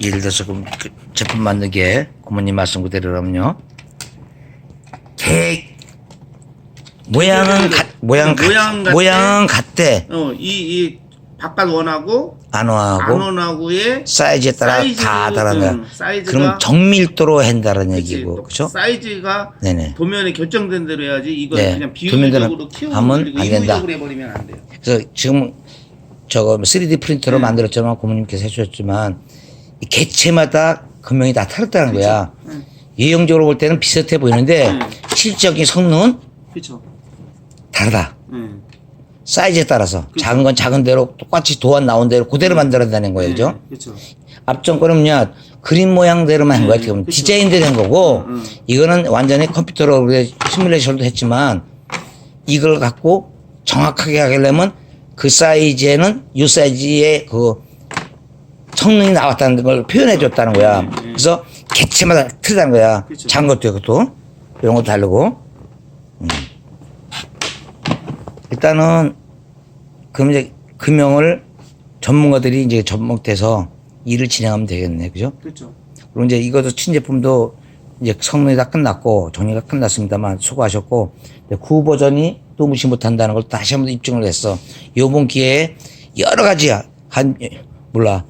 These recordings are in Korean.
예를 들어서 그, 그 제품 만들기에 고모님 말씀 그대로라면요. 개 모양은 같 모양 같 모양 같아. 모양은 같대 어, 이, 이 바깥 원하고 안화하고 안원하고의 사이즈에 따라 사이즈, 다 다르다. 음, 사이즈가 그럼 정밀도로 한다는 그치, 얘기고 또 그렇죠? 사이즈가 네네. 도면에 결정된 대로 해야지 이거 네, 그냥 비율적으로 키우고 하면 그리고 안 된다. 해버리면 안 돼요. 그래서 지금 저거 3D 프린터로 네. 만들었지만 고모님께서 해주셨지만 이 개체마다 금형이 다 다르다는 거야. 응. 예형적으로 볼 때는 비슷해 보이는데 네. 실적인 성능은 그렇죠. 다르다. 응. 사이즈에 따라서 작은 건 작은 대로 똑같이 도안 나온 대로 그대로 만들어내는 거예요. 그죠? 그렇죠. 앞전 거는요 그림 모양대로만 한 거야. 네, 지금 그쵸. 디자인대로 한 거고 음, 음. 이거는 완전히 컴퓨터로 시뮬레이션도 했지만 이걸 갖고 정확하게 하려면 그 사이즈에는 이 사이즈의 그 성능이 나왔다는 걸 표현해 줬다는 거야. 네, 네. 그래서 개체마다 틀리다는 거야. 그쵸. 작은 것도 이것도 이런 것도 다르고. 음. 일단은 그럼 이제 금형을 전문가들이 이제 접목돼서 일을 진행하면 되겠네. 그죠? 그렇죠. 그리고 이제 이것도 친제품도 이제 성능이 다 끝났고 정리가 끝났습니다만 수고하셨고 구 버전이 또 무시 못한다는 걸 다시 한번 입증을 했어. 요번 기회에 여러 가지 한 몰라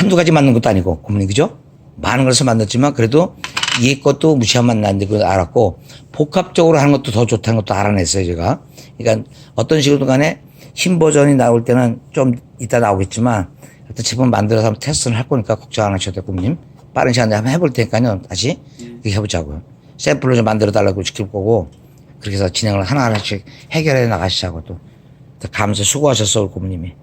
한두 가지 만든 것도 아니고 고문이 그죠? 많은 것을 만들었지만 그래도 이 것도 무시하면 안 되고 알았고 복합적으로 하는 것도 더 좋다는 것도 알아냈어요 제가. 그러니까 어떤 식으로 간에 흰 버전이 나올 때는 좀 이따 나오겠지만 어떤 제품 만들어서 한번 테스트를 할 거니까 걱정 안 하셔도 되고 님 빠른 시간에 한번 해볼 테니까요 다시 그렇게 해보자고요. 샘플로 좀 만들어 달라고 시킬 거고 그렇게 해서 진행을 하나하나씩 해결해 나가시자고 또 감사 수고하셨어 고모님이.